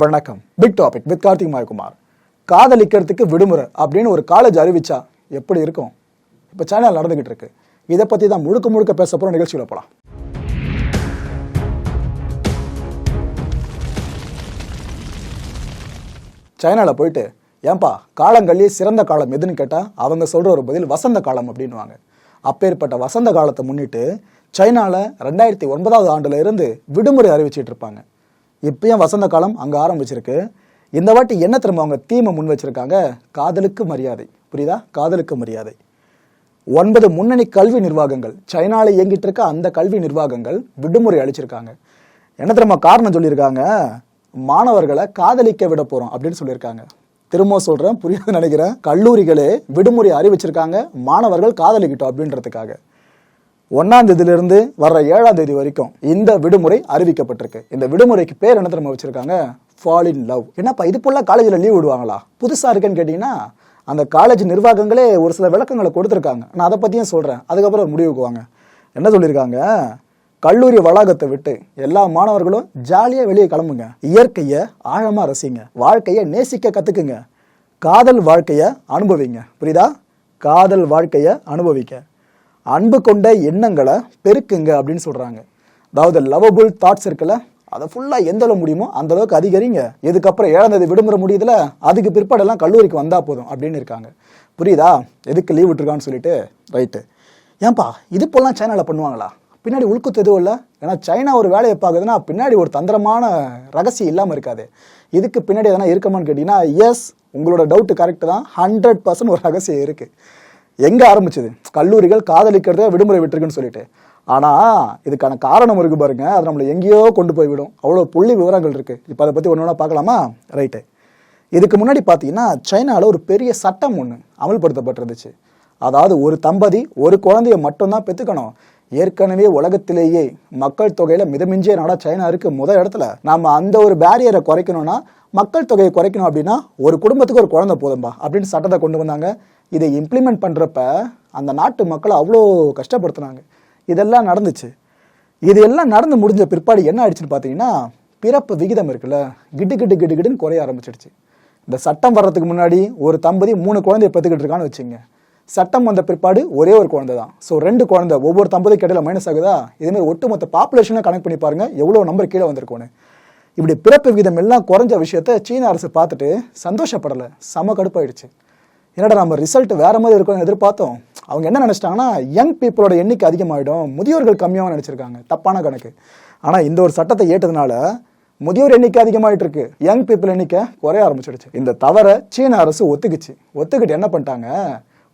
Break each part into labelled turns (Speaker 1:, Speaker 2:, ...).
Speaker 1: வணக்கம். Big topic with Karthik Mayakumar காதலிக்கிறதுக்கு விடுமுறை அப்படின்னு ஒரு காலேஜ் அறிவிச்சா எப்படி இருக்கும்? இப்போ சேனல் நடந்துகிட்டு இருக்கு. இதை பற்றி தான் முழுக்க முழுக்க பேச போகிற நிகழ்ச்சியில் போகலாம் சைனாவில் போயிட்டு ஏன்பா காலங்கள்லேயே சிறந்த காலம் எதுன்னு கேட்டால் அவங்க சொல்கிற ஒரு பதில் வசந்த காலம் அப்படின்வாங்க அப்பேற்பட்ட வசந்த காலத்தை முன்னிட்டு சைனாவில் ரெண்டாயிரத்தி ஒன்பதாவது ஆண்டுல இருந்து விடுமுறை அறிவிச்சிட்டு இருப்பாங்க. இப்பயும் வசந்த காலம் அங்கே ஆரம்பிச்சிருக்கு. இந்த வாட்டி என்ன திரும்ப அவங்க தீமை முன் வச்சிருக்காங்க? காதலுக்கு மரியாதை. புரியுதா? காதலுக்கு மரியாதை. ஒன்பது முன்னணி கல்வி நிர்வாகங்கள். சைனாவில் இயங்கிட்டு இருக்க அந்த கல்வி நிர்வாகங்கள் விடுமுறை அளிச்சிருக்காங்க. என்ன தெரியுமா காரணம் சொல்லியிருக்காங்க? மாணவர்களை காதலிக்க விட போகிறோம் அப்படின்னு சொல்லியிருக்காங்க. திரும்ப சொல்கிறேன் புரியாது நினைக்கிறேன். கல்லூரிகளே விடுமுறை அறிவிச்சிருக்காங்க. மாணவர்கள் காதலிக்கிட்டோம் அப்படின்றதுக்காக. ஒன்னாம் தேதியிலிருந்து வர்ற ஏழாம் தேதி வரைக்கும் இந்த விடுமுறை அறிவிக்கப்பட்டிருக்கு. இந்த விடுமுறைக்கு பேர் என்ன தெரியுமா வச்சிருக்காங்க? ஃபால் இன் லவ் என்னப்பா இது போல காலேஜில் லீவ் விடுவாங்களா? புதுசா இருக்குன்னு கேட்டீங்கன்னா அந்த காலேஜ் நிர்வாகங்களே ஒரு சில விளக்கங்களை கொடுத்துருக்காங்க. நான் அதை பத்தியும் சொல்றேன். அதுக்கப்புறம் ஒரு முடிவுக்கு வாங்க. என்ன சொல்லியிருக்காங்க? கல்லூரி வளாகத்தை விட்டு எல்லா மாணவர்களும் ஜாலியா வெளியே கிளம்புங்க. இயற்கையை ஆழமா ரசிங்க. வாழ்க்கையை நேசிக்க கத்துக்குங்க. காதல் வாழ்க்கையை அனுபவிங்க. புரியுதா? காதல் வாழ்க்கையை அனுபவிக்க. அன்பு கொண்ட எண்ணங்களை பெருக்குங்க அப்படின்னு சொல்கிறாங்க அதாவது லவபுள் தாட்ஸ் இருக்குல்ல அதை ஃபுல்லாக எந்த அளவு முடியுமோ அந்த அளவுக்கு அதிகரிங்க. இதுக்கப்புறம் ஏழாம் விடுமுறை முடியுதுல அதுக்கு பிற்பாடெல்லாம் கல்லூரிக்கு வந்தால் போதும் அப்படின்னு இருக்காங்க. புரியுதா? எதுக்கு லீவ் விட்டுருக்கான்னு சொல்லிட்டு ரைட்டு ஏன்பா இது போலாம் சைனாவில் பண்ணுவாங்களா? பின்னாடி உள்குத்து எதுவும் இல்லை? ஏன்னா சைனா ஒரு வேலையை பார்க்குதுன்னா பின்னாடி ஒரு தந்திரமான ரகசியம் இல்லாமல் இருக்காது. இதுக்கு பின்னாடி எதனா இருக்குமான்னு கேட்டிங்கன்னா எஸ் உங்களோட டவுட்டு கரெக்டு தான். ஹண்ட்ரட் பர்சன்ட் ஒரு ரகசியம் இருக்குது எங்கே ஆரம்பிச்சது? கல்லூரிகள் காதலிக்கிறத விடுமுறை விட்டுருக்குன்னு சொல்லிட்டு. ஆனால் இதுக்கான காரணம் இருக்கு பாருங்க. அது நம்மளை எங்கேயோ கொண்டு போய் விடும். அவ்வளோ புள்ளி விவரங்கள் இருக்குது இப்போ அதை பற்றி ஒன்று ஒன்றா பார்க்கலாமா? ரைட்டு இதுக்கு முன்னாடி பார்த்தீங்கன்னா சைனாவில் ஒரு பெரிய சட்டம் ஒன்று அமல்படுத்தப்பட்டிருந்துச்சு. அதாவது ஒரு தம்பதி ஒரு குழந்தைய மட்டும்தான் பெற்றுக்கணும் ஏற்கனவே உலகத்திலேயே மக்கள் தொகையில் மிதமிஞ்சிய நாடாக சைனா இருக்குது முதல் இடத்துல. நம்ம அந்த ஒரு பேரியரை குறைக்கணும்னா மக்கள் தொகையை குறைக்கணும் அப்படின்னா ஒரு குடும்பத்துக்கு ஒரு குழந்தை போதும்பா அப்படின்னு சட்டத்தை கொண்டு வந்தாங்க. இதை இம்ப்ளிமெண்ட் பண்ணுறப்ப அந்த நாட்டு மக்களை அவ்வளோ கஷ்டப்படுத்துனாங்க. இதெல்லாம் நடந்துச்சு. இது எல்லாம் நடந்து முடிஞ்ச பிற்பாடு என்ன ஆயிடுச்சுன்னு பார்த்தீங்கன்னா பிறப்பு விகிதம் இருக்குல்ல கிடு கிடு கிடு கிடுன்னு குறைய ஆரம்பிச்சிடுச்சு. இந்த சட்டம் வர்றதுக்கு முன்னாடி ஒரு தம்பதி மூணு குழந்தைய பெற்றுக்கிட்டு இருக்கான்னு வச்சுங்க. சட்டம் வந்த பிற்பாடு ஒரே ஒரு குழந்தை தான். ஸோ ரெண்டு குழந்தை ஒவ்வொரு தம்பதிக்கு இடையில மைனஸ் ஆகுதா? இதேமாதிரி ஒட்டுமொத்த பாப்புலேஷனை கனெக்ட் பண்ணி பாருங்க எவ்வளோ நம்பர் கீழே வந்திருக்கோன்னு இப்படி பிறப்பு விகிதம் எல்லாம் குறைஞ்ச விஷயத்த சீன அரசு பார்த்துட்டு சந்தோஷப்படலை. செம கடுப்பாயிடுச்சு. என்னடா நம்ம ரிசல்ட் வேற மாதிரி இருக்கும்னு எதிர்பார்த்தோம். அவங்க என்ன நினைச்சிட்டாங்கன்னா யங் பீப்புளோட எண்ணிக்கை அதிகமாகிடும் முதியோர்கள் கம்மியாக நினைச்சிருக்காங்க. தப்பான கணக்கு. ஆனால் இந்த ஒரு சட்டத்தை ஏற்றதுனால முதியோர் எண்ணிக்கை அதிகமாகிட்டு இருக்கு. யங் பீப்புள் எண்ணிக்கை குறைய ஆரம்பிச்சிடுச்சு. இந்த தவறை சீன அரசு ஒத்துக்குச்சு. ஒத்துக்கிட்டு என்ன பண்ணிட்டாங்க?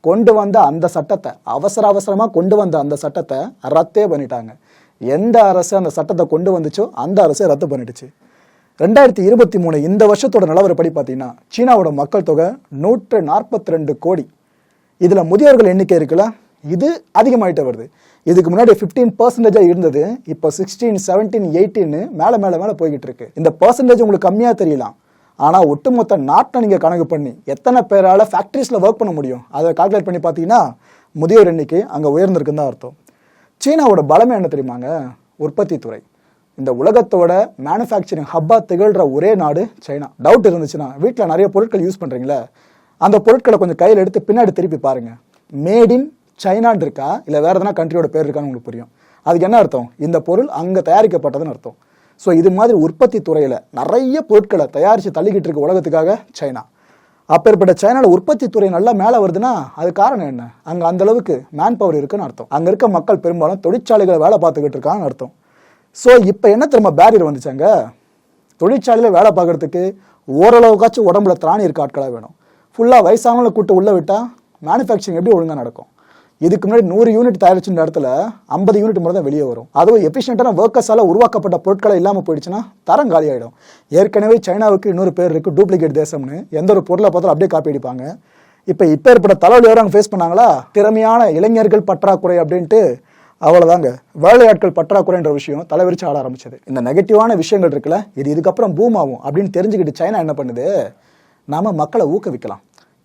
Speaker 1: கொண்டு வந்த அந்த சட்டத்தை அவசர அவசரமாக கொண்டு வந்த அந்த சட்டத்தை ரத்தே பண்ணிட்டாங்க. எந்த அரசு அந்த சட்டத்தை கொண்டு வந்துச்சோ அந்த அரசு ரத்து பண்ணிடுச்சு. ரெண்டாயிரத்தி இருபத்தி மூணு இந்த வருஷத்தோட நிலவரப்படி பார்த்தீங்கன்னா சீனாவோட மக்கள் தொகை நூற்று நாற்பத்தி ரெண்டு கோடி. இதில் முதியோர்கள் எண்ணிக்கை இருக்குல்ல இது அதிகமாயிட்டே வருது. இதுக்கு முன்னாடி ஃபிஃப்டீன் பர்சன்டேஜாக இருந்தது இப்போ சிக்ஸ்டீன் செவன்டீன் எயிட்டீன்னு மேலே மேலே மேலே போய்கிட்டு இருக்கு. இந்த பர்சன்டேஜ் உங்களுக்கு கம்மியாக தெரியலாம். ஆனால் ஒட்டுமொத்த நாட்டை நீங்கள் கணக்கு பண்ணி எத்தனை பேரால் ஃபேக்ட்ரிஸில் ஒர்க் பண்ண முடியும்? அதை கால்குலேட் பண்ணி பார்த்தீங்கன்னா முதியோர் எண்ணிக்கை அங்கே உயர்ந்திருக்குன்னு தான் அர்த்தம். சீனாவோட பலமே என்ன தெரியுமாங்க? உற்பத்தி துறை இந்த உலகத்தோட மேனுஃபேக்சரிங் ஹப்பா திகழ்கிற ஒரே நாடு சைனா. டவுட் இருந்துச்சுன்னா வீட்டில் நிறைய பொருட்கள் யூஸ் பண்ணுறீங்களே அந்த பொருட்களை கொஞ்சம் கையில் எடுத்து பின்னாடி திருப்பி பாருங்க. மேட் இன் சைனான் இருக்கா? இல்லை வேற எதனா கண்ட்ரியோட பேர் இருக்கான்னு உங்களுக்கு புரியும். அதுக்கு என்ன அர்த்தம்? இந்த பொருள் அங்கே தயாரிக்கப்பட்டதுன்னு அர்த்தம். ஸோ இது மாதிரி உற்பத்தி துறையில் நிறைய பொருட்களை தயாரித்து தள்ளிக்கிட்டு இருக்க உலகத்துக்காக சைனா. அப்பேற்பட்ட சைனாவில் உற்பத்தி துறை நல்லா மேலே வருதுன்னா அது காரணம் என்ன? அங்கே அந்தளவுக்கு மேன் பவர் இருக்குன்னு அர்த்தம். அங்கே இருக்க மக்கள் பெரும்பாலும் தொழிற்சாலைகளை வேலை பார்த்துக்கிட்டு இருக்காங்கன்னு அர்த்தம். ஸோ இப்போ என்ன திரும்ப பேரியர் வந்துச்சாங்க? தொழிற்சாலையில் வேலை பார்க்கறதுக்கு ஓரளவுக்காச்சும் உடம்புல திராணி இருக்க ஆட்களாக வேணும். ஃபுல்லாக வயசானவங்களை கூட்டு உள்ளே விட்டால் மேனுஃபேக்சரிங் எப்படி ஒழுங்காக நடக்கும்? இதுக்கு முன்னாடி நூறு யூனிட் தயாரிச்சுன்ற இடத்துல ஐம்பது யூனிட் மட்டும் தான் வெளியே வரும். அதுவும் எஃபிஷியண்டான ஒர்க்கர்ஸால் உருவாக்கப்பட்ட பொருட்களை இல்லாமல் போயிடுச்சுன்னா தரம் காலியாயிடும். ஏற்கனவே சைனாவுக்கு இன்னொரு பேர் இருக்குது டூப்ளிகேட் தேசம்னு. எந்த ஒரு பொருளை பார்த்தாலும் அப்படியே காப்பி அடிப்பாங்க. இப்போ இப்போ ஏற்பட்ட தலைவலி அவங்க ஃபேஸ் பண்ணாங்களா? திறமையான இளைஞர்கள் பற்றாக்குறை அப்படின்ட்டு அவ்வளோதாங்க வேலையாட்கள் பற்றாக்குறைன்ற விஷயம் தலைவிரிச்சு ஆட ஆரம்பிச்சது. இந்த நெகட்டிவான விஷயங்கள் இருக்குல்ல இது இதுக்கப்புறம் பூம் ஆகும் அப்படின்னு தெரிஞ்சுக்கிட்டு சைனா என்ன பண்ணுது? நாம் மக்களை ஊக்குவிக்கலாம்.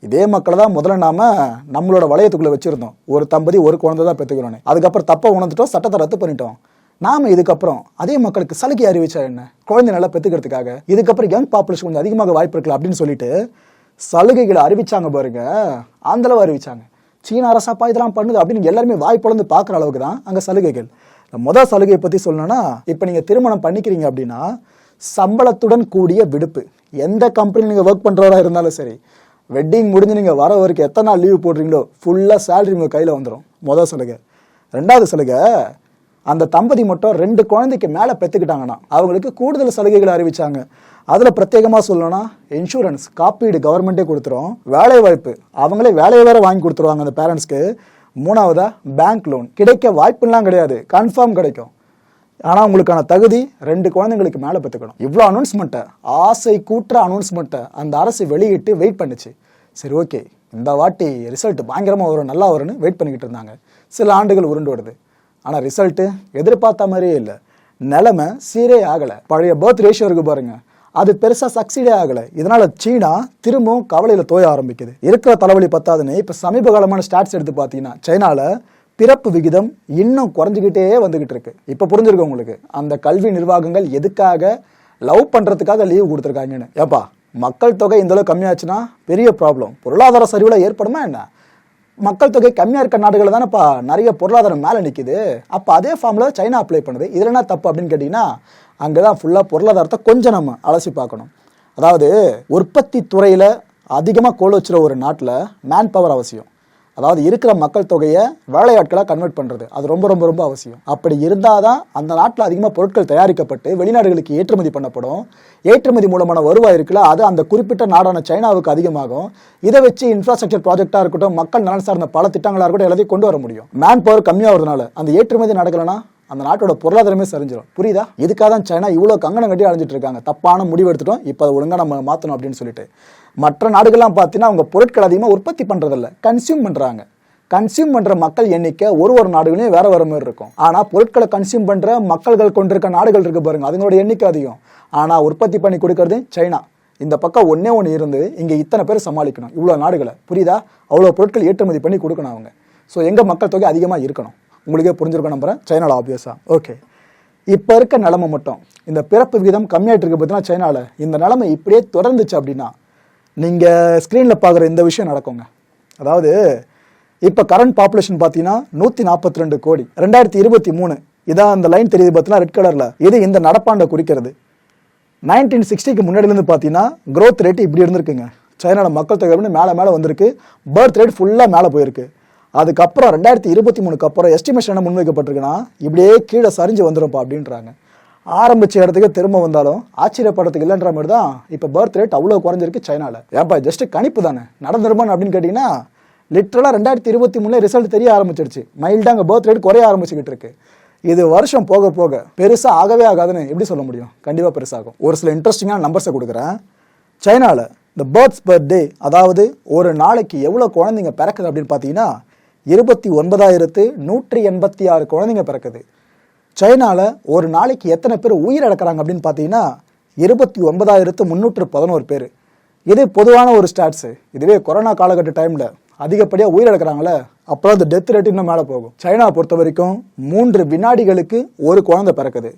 Speaker 1: இதே மக்களை தான் முதல்ல நாம நம்மளோட வளையத்துக்குள்ளே வச்சிருந்தோம். ஒரு தம்பதி ஒரு குழந்தை தான் பெற்றுக்கிறோன்னு அதுக்கப்புறம் தப்பை உணர்ந்துட்டோம் சட்டத்தை ரத்து பண்ணிட்டோம். நாம இதுக்கப்புறம் அதே மக்களுக்கு சலுகை அறிவிச்சா என்ன? குழந்தை நல்லா பெத்துக்கிறதுக்காக. இதுக்கப்புறம் யங் பாப்புலேஷன் கொஞ்சம் அதிகமாக வாய்ப்பு இருக்கலாம் அப்படின்னு சொல்லிட்டு சலுகைகளை அறிவிச்சாங்க பாருங்க. அந்தளவு அறிவிச்சாங்க. சீன அரசாப்பா இதெல்லாம் பண்ணுது அப்படின்னு எல்லாருமே வாய் பொழந்து பார்க்குற அளவுக்கு தான் அங்கே சலுகைகள். மொதல் முதல் சலுகையை பற்றி சொல்லணும்னா இப்போ நீங்கள் திருமணம் பண்ணிக்கிறீங்க அப்படின்னா சம்பளத்துடன் கூடிய விடுப்பு. எந்த கம்பெனி நீங்கள் ஒர்க் பண்ணுறவரா இருந்தாலும் சரி வெட்டிங் முடிஞ்சு நீங்கள் வர வரைக்கும் எத்தனை நாள் லீவ் போடுறீங்களோ ஃபுல்லாக சேலரி உங்கள் கையில் வந்துடும் முதல் சலுகை. ரெண்டாவது சலுகை அந்த தம்பதி மட்டும் ரெண்டு குழந்தைக்கு மேலே பெற்றுக்கிட்டாங்கன்னா அவங்களுக்கு கூடுதல் சலுகைகளை அறிவிச்சாங்க. அதில் பிரத்யேகமாக சொல்லணும்னா இன்சூரன்ஸ் காப்பீடு கவர்மெண்ட்டே கொடுத்துரும். வேலை வாய்ப்பு அவங்களே வேலையை வேற வாங்கி கொடுத்துருவாங்க அந்த பேரண்ட்ஸ்க்கு மூணாவதா பேங்க் லோன் கிடைக்க வாய்ப்புலாம் கிடையாது. கன்ஃபார்ம் கிடைக்கும். ஆனால் உங்களுக்கான தகுதி ரெண்டு குழந்தைங்களுக்கு மேலே பெற்றுக்கணும் இவ்வளோ அனௌன்ஸ்மெண்ட்டை ஆசை கூட்டுற அனௌன்ஸ்மெண்ட்டை அந்த அரசு வெளியிட்டு வெயிட் பண்ணுச்சு. சரி ஓகே இந்த வாட்டி ரிசல்ட் பயங்கரமாக வரும் நல்லா வரும்னு வெயிட் பண்ணிக்கிட்டு இருந்தாங்க. சில ஆண்டுகள் உருண்டு வருது ஆனால் ரிசல்ட்டு எதிர்பார்த்த மாதிரியே இல்லை. நிலைமை சீரே ஆகலை. பழைய பர்த் ரேஷியோ இருக்கு பாருங்க. அது பெருசாக சக்சீடே ஆகலை. இதனால் சீனா திரும்பவும் கவலையில் தோய ஆரம்பிக்குது. இருக்கிற தலைவலி பத்தாதுன்னு இப்போ சமீப காலமான ஸ்டாட்ஸ் எடுத்து பார்த்தீங்கன்னா சைனாவில் பிறப்பு விகிதம் இன்னும் குறைஞ்சிக்கிட்டே வந்துகிட்டு இருக்கு. இப்போ புரிஞ்சிருக்கு உங்களுக்கு? அந்த கல்வி நிர்வாகங்கள் எதுக்காக லவ் பண்ணுறதுக்காக லீவ் கொடுத்துருக்காங்கன்னு. ஏப்பா மக்கள் தொகை இந்தளவு கம்மியாச்சுன்னா பெரிய ப்ராப்ளம் பொருளாதார சரிவில் ஏற்படுமா என்ன? மக்கள் தொகை கம்மியாக இருக்க நாடுகளில் தானேப்பா நிறைய பொருளாதாரம் மேலே நிற்கிது அப்போ அதே ஃபார்மில் சைனா அப்ளை பண்ணுது. இதில் என்ன தப்பு அப்படின்னு கேட்டிங்கன்னா அங்கே தான் ஃபுல்லாக பொருளாதாரத்தை கொஞ்சம் நம்ம அலசி பார்க்கணும். அதாவது உற்பத்தி துறையில் அதிகமாக கோல் வச்சுற ஒரு நாட்டில் மேன் பவர் அவசியம். அதாவது இருக்கிற மக்கள் தொகையை வேலையாட்களாக கன்வெர்ட் பண்ணுறது அது ரொம்ப ரொம்ப ரொம்ப அவசியம். அப்படி இருந்தால் தான் அந்த நாட்டில் அதிகமாக பொருட்கள் தயாரிக்கப்பட்டு வெளிநாடுகளுக்கு ஏற்றுமதி பண்ணப்படும். ஏற்றுமதி மூலமான வருவாய் இருக்குல்ல அது அந்த குறிப்பிட்ட நாடான சைனாவுக்கு அதிகமாகும். இதை வச்சு இன்ஃப்ராஸ்ட்ரக்சர் ப்ராஜெக்டாக இருக்கட்டும் மக்கள் நலன் சார்ந்த பல திட்டங்களாக இருக்கட்டும் எல்லாத்தையும் கொண்டு வர முடியும். மேன் பவர் கம்மியாகிறதுனால அந்த ஏற்றுமதி நடக்கலைன்னா அந்த நாட்டோட பொருளாதாரமே சரிஞ்சிடும் புரியுதா? இதுக்காக தான் சைனா இவ்வளோ கங்கணம் கட்டி அழிஞ்சிட்டு இருக்காங்க. தப்பான முடிவு எடுத்துட்டோம் இப்போ அதை ஒழுங்காக நம்ம மாற்றணும் அப்படின்னு சொல்லிட்டு. மற்ற நாடுகள்லாம் பார்த்தீங்கன்னா அவங்க பொருட்கள் அதிகமாக உற்பத்தி பண்ணுறதில்ல கன்சியூம் பண்ணுறாங்க கன்சியூம் பண்ணுற மக்கள் எண்ணிக்கை ஒரு ஒரு நாடுகளையும் வேற வேற மாதிரி இருக்கும். ஆனால் பொருட்களை கன்சியூம் பண்ணுற மக்கள்கள் கொண்டிருக்க நாடுகள் இருக்கு பாருங்க அதுங்களோட எண்ணிக்கை அதிகம். ஆனால் உற்பத்தி பண்ணி கொடுக்கறது சைனா. இந்த பக்கம் ஒன்றே ஒன்று இருந்து இங்கே இத்தனை பேர் சமாளிக்கணும். இவ்வளோ நாடுகளை. புரியுதா? அவ்வளோ பொருட்கள் ஏற்றுமதி பண்ணி கொடுக்கணும் அவங்க. ஸோ எங்கள் மக்கள் தொகை அதிகமாக இருக்கணும். உங்களுக்கே புரிஞ்சிருக்கணும் நம்புறேன். சைனாவில் ஆப்வியஸாக ஓகே இப்போ இருக்க நிலமை மட்டும். இந்த பிறப்பு விகிதம் கம்மியாயிட்டு இருக்கு பார்த்தீங்கன்னா சைனாவில் இந்த நிலமை இப்படியே தொடர்ந்துச்சு அப்படின்னா நீங்கள் ஸ்க்ரீனில் பார்க்குற இந்த விஷயம் நடக்குங்க. அதாவது இப்போ கரண்ட் பாப்புலேஷன் பார்த்தீங்கன்னா நூற்றி நாற்பத்தி ரெண்டு கோடி. ரெண்டாயிரத்தி இருபத்தி மூணு. இதான் அந்த லைன் தெரியுது பார்த்தீங்கன்னா ரெட் கலரில் இது இந்த நடப்பாண்டை குறிக்கிறது. நைன்டீன் சிக்ஸ்டிக்கு முன்னாடிலேருந்து பார்த்தீங்கன்னா க்ரோத் ரேட் இப்படி இருந்திருக்குங்க. சைனாவில் மக்கள் தொகை வந்து மேலே மேலே வந்திருக்கு. பர்த் ரேட் ஃபுல்லாக மேலே போயிருக்கு. அதுக்கப்புறம் ரெண்டாயிரத்தி இருபத்தி மூணுக்கு அப்புறம் எஸ்டிமேஷன் என்ன முன்வைக்கப்பட்டிருக்குன்னா இப்படியே கீழே சரிஞ்சு வந்துடும்ப்பா அப்படின்றாங்க. ஆரம்பிச்ச இடத்துக்கு திரும்ப வந்தாலும் ஆச்சரியப்படுறதுக்கு இல்லைன்ற மாதிரி தான் இப்போ பர்த் ரேட் அவ்வளோ குறைஞ்சிருக்கு சைனால. ஏப்பா ஜஸ்ட் கணிப்பு தானே? நடந்துருமான்னு அப்படின்னு கேட்டிங்கன்னா லிட்ரலாக ரெண்டாயிரத்தி இருபத்தி மூணுல ரிசல்ட் தெரிய ஆரம்பிச்சிருச்சு. மைல்டாக அங்கே பர்த் ரேட் குறைய ஆரம்பிச்சுக்கிட்டு இருக்கு. இது வருஷம் போக போக பெருசாக ஆகவே ஆகாதுன்னு எப்படி சொல்ல முடியும்? கண்டிப்பாக பெருசாகும். ஒரு சில இன்ட்ரெஸ்டிங்கான நம்பர்ஸை கொடுக்குறேன். சைனாவில் இந்த பேர்த்ஸ் பர்த்டே அதாவது ஒரு நாளைக்கு எவ்வளோ குழந்தைங்க பிறக்குது அப்படின்னு பார்த்தீங்கன்னா இருபத்தி ஒன்பதாயிரத்து நூற்றி எண்பத்தி ஆறு குழந்தைங்க பிறக்குது. சைனாவில் ஒரு நாளைக்கு எத்தனை பேர் உயிரிழக்கிறாங்க அப்படின்னு பார்த்தீங்கன்னா இருபத்தி ஒன்பதாயிரத்து முந்நூற்று பதினோரு பேர். இது பொதுவான ஒரு ஸ்டாட்ஸு இதுவே கொரோனா காலகட்ட டைமில் அதிகப்படியாக உயிரிழக்கிறாங்களே அப்புறம் அந்த டெத் ரேட் இன்னும் மேலே போகும். சைனா பொறுத்த வரைக்கும் மூன்று வினாடிகளுக்கு ஒரு குழந்தை பிறக்குது.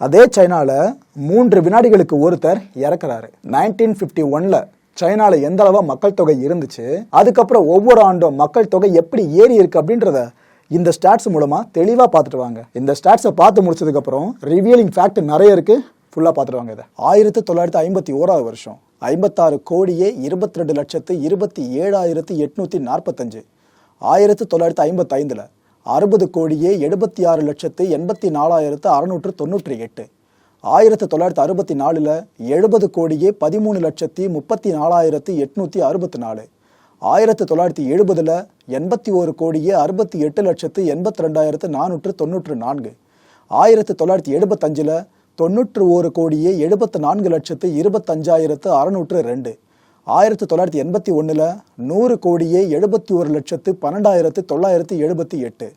Speaker 1: அதே சைனாவில் மூன்று வினாடிகளுக்கு ஒருத்தர் இறக்குறாரு. நைன்டீன் ஃபிஃப்டி ஒன்ல சைனாவில் எந்த அளவா மக்கள் தொகை இருந்துச்சு அதுக்கப்புறம் ஒவ்வொரு ஆண்டும் மக்கள் தொகை எப்படி ஏறி இருக்கு அப்படின்றத இந்த ஸ்டாட்ஸ் மூலமாக தெளிவாக பார்த்துட்டு வாங்க. இந்த ஸ்டாட்ஸை பார்த்து முடிச்சதுக்கப்புறம் ரிவியலிங் ஃபேக்ட் நிறைய இருக்குது ஃபுல்லாக பார்த்துட்டு வாங்க இதை. ஆயிரத்தி தொள்ளாயிரத்தி ஐம்பத்தி ஓராவது வருஷம். ஐம்பத்தாறு கோடியே இருபத்தி ரெண்டு லட்சத்து இருபத்தி ஏழாயிரத்து எட்நூற்றி நாற்பத்தஞ்சு. ஆயிரத்தி தொள்ளாயிரத்தி ஐம்பத்தைந்தில் அறுபது கோடியே எழுபத்தி ஆறு லட்சத்து எண்பத்தி நாலாயிரத்து அறுநூற்று தொண்ணூற்றி எட்டு. ஆயிரத்தி தொள்ளாயிரத்தி அறுபத்தி நாலில் எழுபது கோடியே பதிமூணு லட்சத்தி முப்பத்தி நாலாயிரத்து எட்நூற்றி அறுபத்தி நாலு. ஆயிரத்தி தொள்ளாயிரத்தி எழுபதில் எண்பத்தி ஒரு கோடியே அறுபத்தி எட்டு லட்சத்து எண்பத்தி ரெண்டாயிரத்து நானூற்று தொண்ணூற்று நான்கு. ஆயிரத்தி தொள்ளாயிரத்தி எழுபத்தஞ்சில் தொண்ணூற்று ஒரு கோடியே எழுபத்து நான்கு லட்சத்து இருபத்தஞ்சாயிரத்து அறுநூற்று ரெண்டு ஆயிரத்தி தொள்ளாயிரத்தி எண்பத்தி ஒன்றில் நூறு கோடியே எழுபத்தி ஒரு லட்சத்து பன்னெண்டாயிரத்து தொள்ளாயிரத்து எழுபத்தி எட்டு.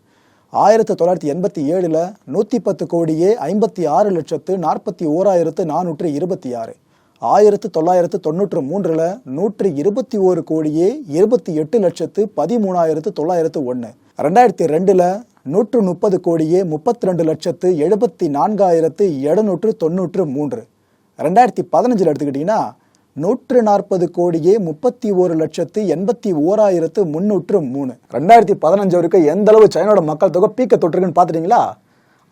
Speaker 1: ஆயிரத்தி தொள்ளாயிரத்தி எண்பத்தி ஏழில் நூற்றி பத்து கோடியே ஐம்பத்தி ஆறு லட்சத்து நாற்பத்தி ஓராயிரத்து நானூற்று இருபத்தி ஆறு. ஆயிரத்து தொள்ளாயிரத்து தொண்ணூற்று மூன்றில் நூற்றி இருபத்தி ஒரு கோடியே இருபத்தி எட்டு லட்சத்து பதிமூணாயிரத்து தொள்ளாயிரத்து ஒன்று. ரெண்டாயிரத்தி ரெண்டில் நூற்று முப்பது கோடியே முப்பத்தி ரெண்டு லட்சத்து எழுபத்தி நான்காயிரத்து எழுநூற்று தொண்ணூற்று மூன்று. ரெண்டாயிரத்தி பதினஞ்சில் எடுத்துக்கிட்டிங்கன்னா நூற்று நாற்பது கோடியே முப்பத்தி ஒரு லட்சத்து எண்பத்தி ஓராயிரத்து முன்னூற்று மூணு. ரெண்டாயிரத்தி பதினஞ்சு வரைக்கும் எந்த அளவு சைனாவோட மக்கள் தொகை பீக்க தொற்றுக்குன்னு பார்த்துட்டீங்களா?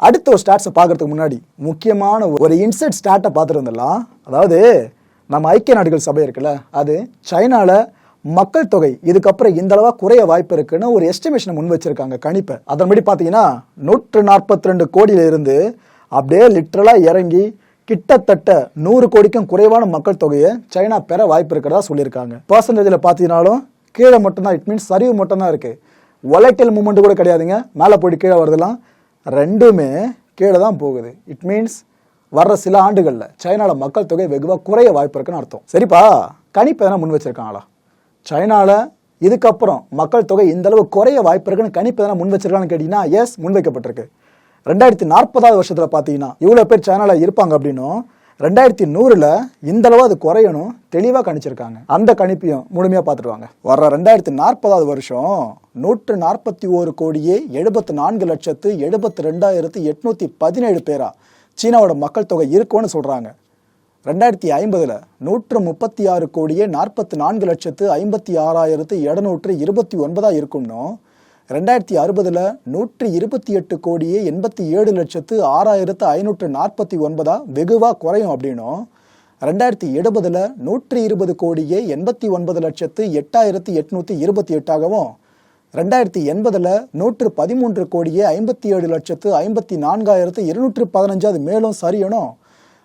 Speaker 1: அடுத்த ஒரு ஸ்டாட்ஸை பார்க்கறதுக்கு முன்னாடி முக்கியமான ஒரு இன்சைட் ஸ்டாட்டை பார்த்துட்டு வந்துடலாம் அதாவது நம்ம ஐக்கிய நாடுகள் சபை இருக்குல்ல அது சைனாவில் மக்கள் தொகை இதுக்கப்புறம் இந்த அளவா குறைய வாய்ப்பு இருக்குன்னு ஒரு எஸ்டிமேஷனை முன் வச்சிருக்காங்க கணிப்பை. அதன்படி பார்த்தீங்கன்னா நூற்று நாற்பத்தி ரெண்டு கோடியில இருந்து அப்படியே லிட்ரலாக இறங்கி கிட்டத்தட்ட நூறு கோடிக்கும் குறைவான மக்கள் தொகையை சைனா பெற வாய்ப்பு இருக்கிறதா சொல்லியிருக்காங்க. பர்சன்டேஜில் பார்த்தீங்கன்னாலும் கீழே மட்டும்தான் இட் மீன்ஸ் சரிவு மட்டும்தான் இருக்குது ஒலைட்டல் மூமெண்ட் கூட கிடையாதுங்க. மேலே போயிட்டு கீழே வருதெல்லாம் ரெண்டுமே கீழே தான் போகுது. இட் மீன்ஸ் வர்ற சில ஆண்டுகளில் சைனாவில் மக்கள் தொகை வெகுவாக குறைய வாய்ப்பு இருக்குன்னு அர்த்தம். சரிப்பா? கணிப்பு எதனா முன் வச்சிருக்காங்களா? சைனாவில் இதுக்கப்புறம் மக்கள் தொகை இந்த அளவு குறைய வாய்ப்பு இருக்குன்னு கணிப்பு எதனா முன் வச்சிருக்கான்னு கேட்டிங்கன்னா எஸ் முன்வைக்கப்பட்டிருக்கு ரெண்டாயிரத்தி நாற்பதாவது வருஷத்தில் பார்த்தீங்கன்னா இவ்வளோ பேர் சைனாவில் இருப்பாங்க அப்படின்னும் ரெண்டாயிரத்தி நூறில் இந்தளவு அது குறையணும் தெளிவாக கணிச்சிருக்காங்க. அந்த கணிப்பையும் முழுமையாக பார்த்துருவாங்க வர்ற ரெண்டாயிரத்தி நாற்பதாவது வருஷம் நூற்று நாற்பத்தி ஒரு கோடியே எழுபத்தி நான்கு லட்சத்து எழுபத்தி ரெண்டாயிரத்து எட்நூத்தி பதினேழு பேரா. சீனாவோட மக்கள் தொகை இருக்கும்னு சொல்றாங்க. ரெண்டாயிரத்தி ஐம்பதுல நூற்று முப்பத்தி ஆறு கோடியே நாற்பத்தி நான்கு லட்சத்து ஐம்பத்தி ஆறாயிரத்து எழுநூற்று இருபத்தி ஒன்பதா இருக்கும்னும் ரெண்டாயிரத்தி அறுபதுல நூற்றி இருபத்தி எட்டு கோடியே எண்பத்தி ஏழு லட்சத்து ஆறாயிரத்து ஐநூற்று நாற்பத்தி ஒன்பதா வெகுவா குறையும் அப்படின்னும் ரெண்டாயிரத்தி எழுபதுல நூற்றி இருபது கோடியே எண்பத்தி ஒன்பது லட்சத்து எட்டாயிரத்து எட்நூத்தி இருபத்தி எட்டாகவும் ரெண்டாயிரத்தி எண்பதுல நூற்று பதிமூன்று கோடியே ஐம்பத்தி ஏழு லட்சத்து ஐம்பத்தி நான்காயிரத்து இருநூற்று பதினஞ்சு அது மேலும் சரியணும்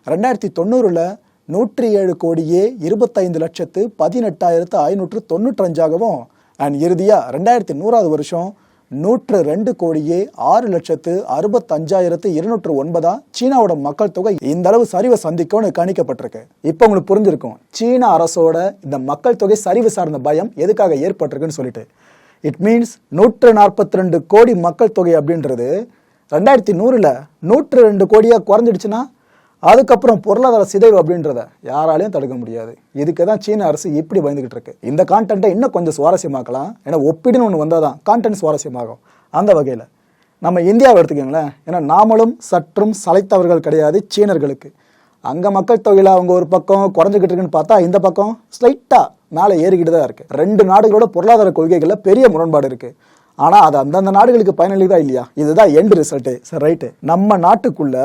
Speaker 1: ரெண்டாயிரத்தி தொண்ணூறுல நூற்றி ஏழு கோடியே இருபத்தைந்து லட்சத்து பதினெட்டாயிரத்து ஐநூற்று தொண்ணூற்றஞ்சாகவும் அண்ட் இறுதியாக ரெண்டாயிரத்தி நூறாவது வருஷம் நூற்று ரெண்டு கோடியே ஆறு லட்சத்து அறுபத்தஞ்சாயிரத்து இருநூற்று ஒன்பதா சீனாவோட மக்கள் தொகை இந்த அளவு சரிவை சந்திக்கும்னு கணிக்கப்பட்டிருக்கு. இப்போ உங்களுக்கு புரிஞ்சிருக்கும். சீன அரசோட இந்த மக்கள் தொகை சரிவு சார்ந்த பயம் எதுக்காக ஏற்பட்டிருக்குன்னு சொல்லிட்டு. இட் மீன்ஸ் நூற்று நாற்பத்தி ரெண்டு கோடி மக்கள் தொகை அப்படின்றது. ரெண்டாயிரத்தி நூறில் நூற்று ரெண்டு கோடியாக குறைஞ்சிடுச்சுன்னா அதுக்கப்புறம் பொருளாதார சிதைவு அப்படின்றத யாராலையும் தடுக்க முடியாது. இதுக்கு தான் சீன அரசு இப்படி பயந்துகிட்டு இருக்கு. இந்த கான்டென்ட்டை இன்னும் கொஞ்சம் சுவாரஸ்யமாக்கலாம். ஏன்னா ஒப்பிடுன்னு ஒன்று வந்தால் தான் கான்டென்ட் சுவாரஸ்யமாகும். அந்த வகையில் நம்ம இந்தியாவை எடுத்துக்கோங்களேன். ஏன்னா நாமளும் சற்றும் சளைத்தவர்கள் கிடையாது சீனர்களுக்கு. அங்கே மக்கள் தொகையில் அவங்க ஒரு பக்கம் குறைஞ்சிக்கிட்டு இருக்குன்னு பார்த்தா இந்த பக்கம் ஸ்லைட்டாக மேலே ஏறிக்கிட்டு தான் இருக்கு. ரெண்டு நாடுகளோட பொருளாதார கொள்கைகளில் பெரிய முரண்பாடு இருக்கு. ஆனால் அது அந்தந்த நாடுகளுக்கு பயனளிதா இல்லையா? இதுதான் எண்ட் ரிசல்ட்டு சரி ரைட்டு நம்ம நாட்டுக்குள்ள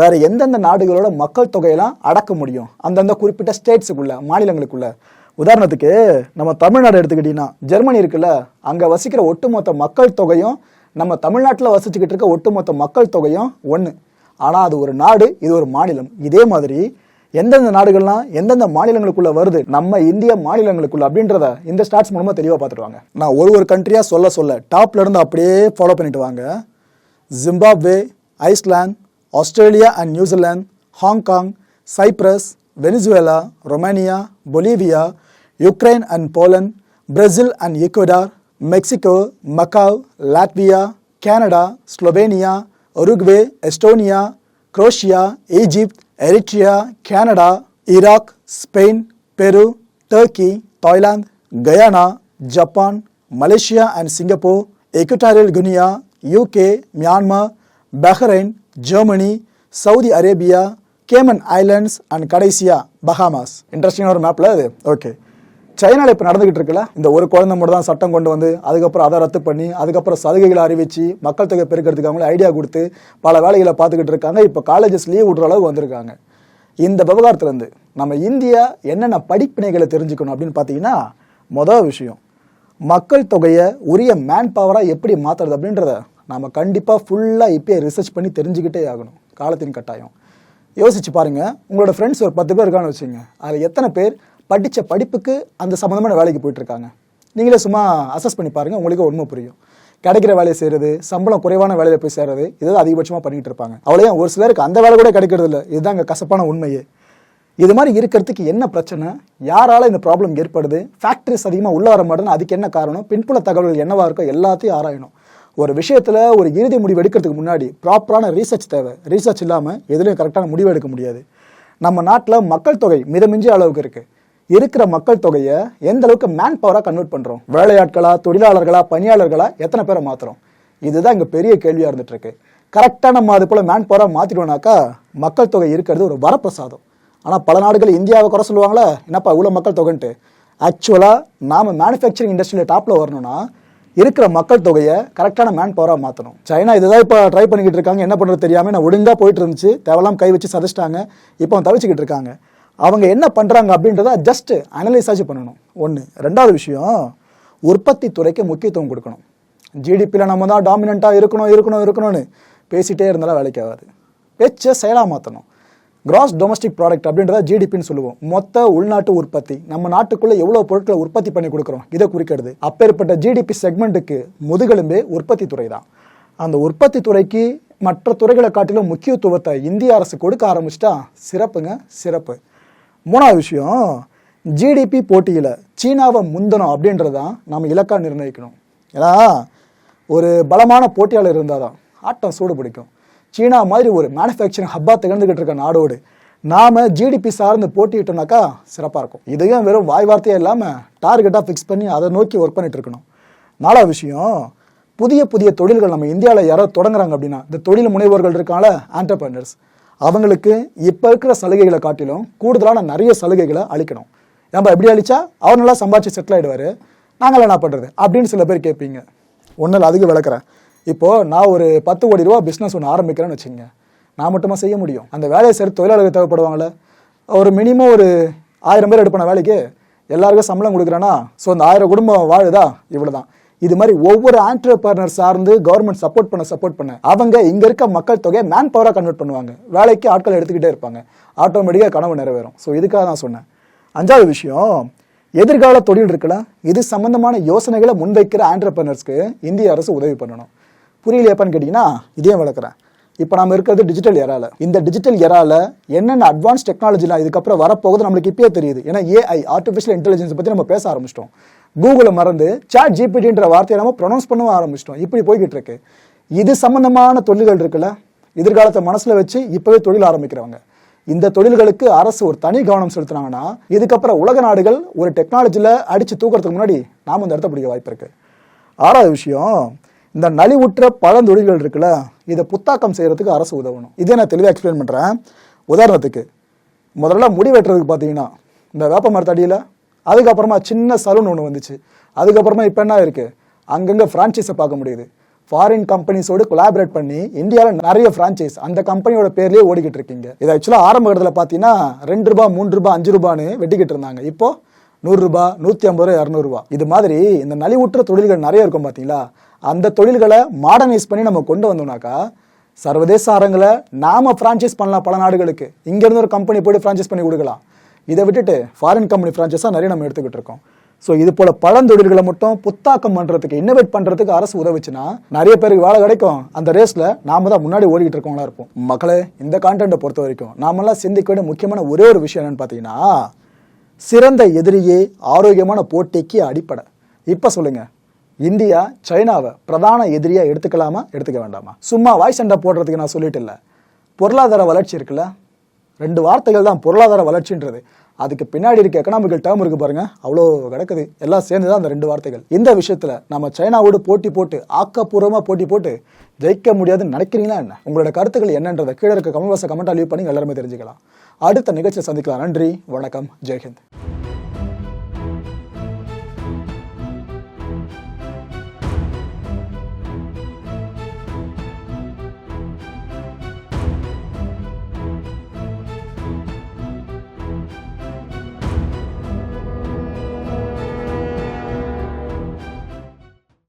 Speaker 1: வேற எந்தெந்த நாடுகளோட மக்கள் தொகையெல்லாம் அடக்க முடியும்? அந்தந்த குறிப்பிட்ட ஸ்டேட்ஸுக்குள்ள மாநிலங்களுக்குள்ள. உதாரணத்துக்கு நம்ம தமிழ்நாடு எடுத்துக்கிட்டீங்கன்னா ஜெர்மனி இருக்குல்ல அங்கே வசிக்கிற ஒட்டுமொத்த மக்கள் தொகையும் நம்ம தமிழ்நாட்டில் வசிச்சுக்கிட்டு இருக்க ஒட்டுமொத்த மக்கள் தொகையும் ஒன்று ஆனால் அது ஒரு நாடு இது ஒரு மாநிலம். இதே மாதிரி எந்தெந்த நாடுகள்லாம் எந்தெந்த மாநிலங்களுக்குள்ள வருது நம்ம இந்திய மாநிலங்களுக்குள்ள அப்படின்றத இந்த ஸ்டாட்ஸ் மூலமா தெளிவாக பார்த்துருவாங்க நான் ஒரு ஒரு கண்ட்ரியாக சொல்ல சொல்ல டாப்ல இருந்து அப்படியே ஃபாலோ பண்ணிட்டு வாங்க. Zimbabwe Iceland Australia and New Zealand Hong Kong Cyprus Venezuela Romania Bolivia Ukraine and Poland Brazil and Ecuador Mexico Macau Latvia Canada Slovenia Uruguay Estonia Croatia Egypt Eritrea Canada Iraq Spain Peru Turkey Thailand Guyana Japan Malaysia and Singapore Equatorial Guinea UK Myanmar Bahrain Germany Saudi Arabia Cayman Islands and கடைசியா Bahamas. இன்ட்ரெஸ்டிங்கான ஒரு மேப்ல அது. Okay சைனால இப்போ நடந்துகிட்டு இருக்குல்ல இந்த ஒரு குழந்தை மட்டும் தான் சட்டம் கொண்டு வந்து அதுக்கப்புறம் அதை ரத்து பண்ணி அதுக்கப்புறம் சலுகைகளை அறிவிச்சு மக்கள் தொகை பெருக்கிறதுக்கு அவங்கள ஐடியா கொடுத்து பல வேலைகளை பார்த்துக்கிட்டு இருக்காங்க. இப்போ காலேஜஸ் லீவ் விடுற அளவுக்கு வந்திருக்காங்க. இந்த விவகாரத்துலேருந்து நம்ம இந்தியா என்னென்ன படிப்பினைகளை தெரிஞ்சுக்கணும் அப்படின்னு பார்த்தீங்கன்னா மொதல் விஷயம் மக்கள் தொகையை உரிய மேன் பவராக எப்படி மாற்றுறது அப்படின்றத நாம கண்டிப்பாக ஃபுல்லாக இப்பயே ரிசர்ச் பண்ணி தெரிஞ்சுக்கிட்டே ஆகணும். காலத்தின் கட்டாயம். யோசிச்சு பாருங்க உங்களோட ஃப்ரெண்ட்ஸ் ஒரு பத்து பேர் இருக்கான்னு வச்சுங்க அதில் எத்தனை பேர் படித்த படிப்புக்கு அந்த சம்மந்தமான வேலைக்கு போயிட்டுருக்காங்க. நீங்களே சும்மா அசஸ் பண்ணி பாருங்கள் உங்களுக்கு உண்மை புரியும். கிடைக்கிற வேலையை செய்கிறது சம்பளம் குறைவான வேலையில் போய் சேர்றது இதுதான் அதிகபட்சமாக பண்ணிட்டு இருப்பாங்க. அவ்வளோ ஒரு சிலருக்கு அந்த வேலை கூட கிடைக்கிறது இல்லை. இதுதான் இங்கே கசப்பான உண்மையே. இது மாதிரி இருக்கிறதுக்கு என்ன பிரச்சனை? யாரால இந்த ப்ராப்ளம் ஏற்படுது? ஃபேக்ட்ரிஸ் அதிகமாக உள்ள வர மாட்டேன்னு அதுக்கு என்ன காரணம்? பின்புல தகவல்கள் என்னவா இருக்கோ எல்லாத்தையும் ஆராயணும். ஒரு விஷயத்தில் ஒரு இறுதி முடிவு எடுக்கிறதுக்கு முன்னாடி ப்ராப்பரான ரீசர்ச் தேவை. ரீசர்ச் இல்லாமல் எதுலையும் கரெக்டான முடிவு எடுக்க முடியாது. நம்ம நாட்டில் மக்கள் தொகை மிதமிஞ்சிய அளவுக்கு இருக்குது இருக்கிற மக்கள் தொகையை எந்த அளவுக்கு மேன் பவராக கன்வெர்ட் பண்ணுறோம் வேலையாட்களா தொழிலாளர்களா பணியாளர்களா எத்தனை பேரை மாத்துறோம்? இதுதான் இங்கே பெரிய கேள்வியாக இருந்துட்டு இருக்கு கரெக்டாக நம்ம அது போல் மேன் பவராக மாற்றிடுவோம்னாக்கா மக்கள் தொகை இருக்கிறது ஒரு வரப்பிரசாதம். ஆனால் பல நாடுகள் இந்தியாவை குறை சொல்லுவாங்களா என்னப்பா இவ்வளோ மக்கள் தொகைன்ட்டு. ஆக்சுவலாக நாம் மேனுஃபேக்சரிங் இண்டஸ்ட்ரியில் டாப்பில் வரணும்னா இருக்கிற மக்கள் தொகையை கரெக்டான மேன் பவராக மாற்றணும் சைனா இதுதான் இப்போ ட்ரை பண்ணிக்கிட்டு இருக்காங்க என்ன பண்ணுறது தெரியாமல் நான் ஒழுங்காக போயிட்டு இருந்துச்சு தேவையில்லாம் கை வச்சு சதைச்சிட்டாங்க இப்போ தவிச்சிக்கிட்டு இருக்காங்க. அவங்க என்ன பண்ணுறாங்க அப்படின்றத ஜஸ்ட் அனலைஸாச்சு பண்ணணும். ஒன்று ரெண்டாவது விஷயம் உற்பத்தி துறைக்கு முக்கியத்துவம் கொடுக்கணும். ஜிடிபியில் நம்ம தான் டாமினண்ட்டாக இருக்கணும் இருக்கணும் இருக்கணும்னு பேசிகிட்டே இருந்தாலும் வேலைக்கு ஆகாது. பேச்சை செயலாக மாற்றணும் கிராஸ் டொமஸ்டிக் ப்ராடக்ட் அப்படின்றத ஜிடிபின்னு சொல்லுவோம். மொத்த உள்நாட்டு உற்பத்தி. நம்ம நாட்டுக்குள்ளே எவ்வளோ பொருட்களை உற்பத்தி பண்ணி கொடுக்குறோம்? இதை குறிக்கிறது. அப்பேற்பட்ட ஜிடிபி செக்மெண்ட்டுக்கு முதுகெலும்பே உற்பத்தி துறை தான். அந்த உற்பத்தி துறைக்கு மற்ற துறைகளை காட்டிலும் முக்கியத்துவத்தை இந்திய அரசு கொடுக்க ஆரம்பிச்சிட்டா சிறப்புங்க சிறப்பு. மூணாவது விஷயம் ஜிடிபி போட்டியில் சீனாவை முந்தணும் அப்படின்றது தான் நம்ம இலக்கா நிர்ணயிக்கணும். ஏன்னா ஒரு பலமான போட்டியாளர் இருந்தால் தான் ஆட்டம் சூடு பிடிக்கும். சீனா மாதிரி ஒரு மேனுஃபேக்சரிங் ஹப்பாக திகழ்ந்துக்கிட்டு இருக்க நாடோடு நாம ஜிடிபி சார்ந்து போட்டிட்டோம்னாக்கா சிறப்பாக இருக்கும். இதையும் வெறும் வாய் வார்த்தையே இல்லாமல் டார்கெட்டாக ஃபிக்ஸ் பண்ணி அதை நோக்கி ஒர்க் பண்ணிட்டு இருக்கணும்? நாலாவது விஷயம் புதிய புதிய தொழில்கள் நம்ம இந்தியாவில் யாரோ தொடங்குறாங்க அப்படின்னா இந்த தொழில் முனைவோர்கள் இருக்காங்கள ஆண்டர்பிரினர்ஸ் அவங்களுக்கு இப்போ இருக்கிற சலுகைகளை காட்டிலும் கூடுதலான நிறைய சலுகைகளை அளிக்கணும். நம்ம எப்படி அழிச்சா அவர் நல்லா சம்பாதிச்சு செட்டில் ஆயிடுவாரு. நாங்கள் என்ன பண்ணுறது அப்படின்னு சில பேர் கேட்பீங்க. ஒன்றும் இல்லை அதிகம் விளக்குறேன். இப்போது நான் ஒரு பத்து கோடி ரூபா பிஸ்னஸ் ஒன்று ஆரம்பிக்கிறேன்னு வச்சுங்க நான் மட்டுமா செய்ய முடியும். அந்த வேலையை சரி தொழிலாளர்கள் தேவைப்படுவாங்களே ஒரு மினிமம் ஒரு ஆயிரம் பேர் எடுப்பான வேலைக்கு எல்லாருக்கும் சம்பளம் கொடுக்குறேன்னா ஸோ அந்த ஆயிரம் குடும்பம் வாழுதா? இவ்வளவுதான். இது மாதிரி ஒவ்வொரு ஆண்டர்பிரனர் சார்ந்து கவர்மெண்ட் சப்போர்ட் பண்ண சப்போர்ட் பண்ண அவங்க இங்க இருக்க மக்கள் தொகையை மேன் பவராக கன்வெர்ட் பண்ணுவாங்க. வேலைக்கு ஆட்கள் எடுத்துக்கிட்டே இருப்பாங்க. ஆட்டோமேட்டிக்காக கனவு நிறைவேறும். ஸோ இதுக்காக தான் சொன்னேன். அஞ்சாவது விஷயம் எதிர்கால தொழில் இருக்குல்ல? இது சம்பந்தமான யோசனைகளை முன்வைக்கிற ஆண்டர்பிரனர்ஸ்க்கு இந்திய அரசு உதவி பண்ணணும். புரியலையாப்பான்னு கேட்டிங்கன்னா இதையும் வளர்க்குறேன் இப்போ நம்ம இருக்கிறது டிஜிட்டல் எரால இந்த டிஜிட்டல் எரால என்னென்ன அட்வான்ஸ் டெக்னாலஜிலாம் இதுக்கப்புறம் வரப்போகுது நம்மளுக்கு இப்பயே தெரியுது. ஏன்னா ஏஐ ஆர்டிஃபிஷியல் இன்டெலிஜென்ஸ் பற்றி நம்ம பேச ஆரம்பிச்சிட்டோம். கூகுளை மறந்து சாட் ஜிபிடின்ற வார்த்தையை நம்ம ப்ரொனவுன்ஸ் பண்ணவும் ஆரம்பிச்சிட்டோம். இப்படி போய்கிட்டு இருக்கு. இது சம்பந்தமான தொழில்கள் இருக்குல்ல? எதிர்காலத்தை மனசில் வச்சு இப்பவே தொழில் ஆரம்பிக்கிறவங்க. இந்த தொழில்களுக்கு அரசு ஒரு தனி கவனம் செலுத்தினாங்கன்னா இதுக்கப்புறம் உலக நாடுகள் ஒரு டெக்னாலஜியில் அடித்து தூக்கிறதுக்கு முன்னாடி நாம் இந்த இடத்த பிடிக்க வாய்ப்பு இருக்கு. ஆறாவது விஷயம் இந்த நலிவுற்ற பழந்தொழில்கள் இருக்குல்ல இதை புத்தாக்கம் செய்கிறதுக்கு அரசு உதவணும். இதே நான் தெளிவாக எக்ஸ்பிளைன் பண்ணுறேன் உதாரணத்துக்கு முதல்ல முடி வெட்டுறதுக்கு பார்த்தீங்கன்னா இந்த வேப்ப மரத்தடியில் அதுக்கப்புறமா சின்ன சலூன் ஒன்று வந்துச்சு. அதுக்கப்புறமா இப்போ என்ன இருக்குது அங்கங்கே ஃப்ரான்ச்சைஸை பார்க்க முடியுது. ஃபாரின் கம்பெனிஸோடு கொலாபரேட் பண்ணி இந்தியாவில் நிறைய ஃப்ரான்ச்சைஸ் அந்த கம்பெனியோட பேர்லேயே ஓடிக்கிட்டு இருக்கீங்க. இது ஆக்சுவலாக ஆரம்ப இடத்துல பார்த்தீங்கன்னா ரெண்டு ரூபா மூன்று ரூபா அஞ்சு ரூபான்னு வெட்டிக்கிட்டு இருந்தாங்க. இப்போ நூறுரூபா நூற்றி ஐம்பது ரூபா இரநூறுபா இது மாதிரி இந்த நலிவுற்ற தொழில்கள் நிறைய இருக்கும் பார்த்தீங்களா அந்த தொழில்களை மாடர்னைஸ் பண்ணி நம்ம கொண்டு வந்தோம்னாக்கா சர்வதேச அரங்கில் நாம ஃப்ரான்ச்சைஸ் பண்ணலாம் பல நாடுகளுக்கு. இங்கேருந்து ஒரு கம்பெனி போய்ட்டு ஃப்ரான்ச்சைஸ் பண்ணி கொடுக்கலாம். இதை விட்டுட்டு ஃபாரின் கம்பெனி ஃப்ரான்ச்சைஸாக நிறைய நம்ம எடுத்துக்கிட்டு இருக்கோம். ஸோ இது போல பழந்தொழில்களை மட்டும் புத்தாக்கம் பண்ணுறதுக்கு இன்னோவேட் பண்ணுறதுக்கு அரசு உதவுச்சுன்னா நிறைய பேருக்கு வேலை கிடைக்கும். அந்த ரேஸில் நாம தான் முன்னாடி ஓடிக்கிட்டு இருக்கவங்களா இருப்போம். மக்களே இந்த கான்டென்ட்டை பொறுத்த வரைக்கும் நாமெல்லாம் சிந்திக்க வேண்டிய முக்கியமான ஒரே ஒரு விஷயம் என்னன்னு பார்த்தீங்கன்னா சிறந்த எதிரியே ஆரோக்கியமான போட்டிக்கு அடிப்படை. இப்போ சொல்லுங்கள் இந்தியா சைனாவை பிரதான எதிரியாக எடுத்துக்கலாமா எடுத்துக்க வேண்டாமா? சும்மா வாய் சண்டை போடுறதுக்கு நான் சொல்லிட்டு இல்லை. பொருளாதார வளர்ச்சி இருக்குல்ல ரெண்டு வார்த்தைகள் தான் பொருளாதார வளர்ச்சின்றது. அதுக்கு பின்னாடி இருக்க எக்கனாமிக்கல் டேர்ம் இருக்கு பாருங்க. அவ்வளோ கிடக்குது. எல்லாம் சேர்ந்து தான் அந்த ரெண்டு வார்த்தைகள். இந்த விஷயத்தில் நம்ம சைனாவோடு போட்டி போட்டு ஆக்கப்பூர்வமாக போட்டி போட்டு ஜெயிக்க முடியாதுன்னு நினைக்கிறீங்களா என்ன? உங்களோட கருத்துக்கள் என்னன்றதை கீழே இருக்க கமெண்ட் பாக்ஸை கமெண்ட் லீவ் பண்ணி எல்லாருமே தெரிஞ்சுக்கலாம். அடுத்த நிகழ்ச்சியை சந்திக்கலாம். நன்றி. வணக்கம். ஜெய்ஹிந்த்